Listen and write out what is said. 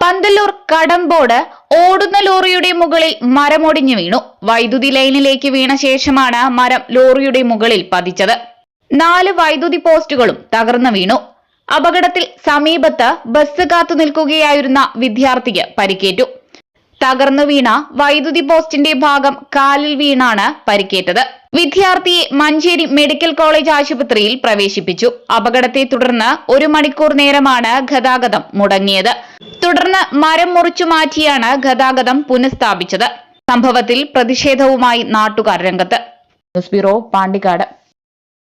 പന്തല്ലൂർ കടമ്പോട് ഓടുന്ന ലോറിയുടെ മുകളിൽ മരമൊടിഞ്ഞു വീണു. വൈദ്യുതി ലൈനിലേക്ക് വീണ ശേഷമാണ് മരം ലോറിയുടെ മുകളിൽ പതിച്ചത്. നാല് വൈദ്യുതി പോസ്റ്റുകളും തകർന്നു വീണു. അപകടത്തിൽ സമീപത്ത് ബസ് കാത്തു നിൽക്കുകയായിരുന്ന വിദ്യാർത്ഥിക്ക് പരിക്കേറ്റു. തകർന്നു വീണ വൈദ്യുതി പോസ്റ്റിന്റെ ഭാഗം കാലിൽ വീണാണ് പരിക്കേറ്റത്. വിദ്യാർത്ഥിയെ മഞ്ചേരി മെഡിക്കൽ കോളേജ് ആശുപത്രിയിൽ പ്രവേശിപ്പിച്ചു. അപകടത്തെ തുടർന്ന് ഒരു മണിക്കൂർ നേരമാണ് ഗതാഗതം മുടങ്ങിയത്. തുടർന്ന് മരം മുറിച്ചു മാറ്റിയാണ് ഗതാഗതം പുനഃസ്ഥാപിച്ചത്. സംഭവത്തിൽ പ്രതിഷേധവുമായി നാട്ടുകാർ രംഗത്ത്. News bureau Pandikkad.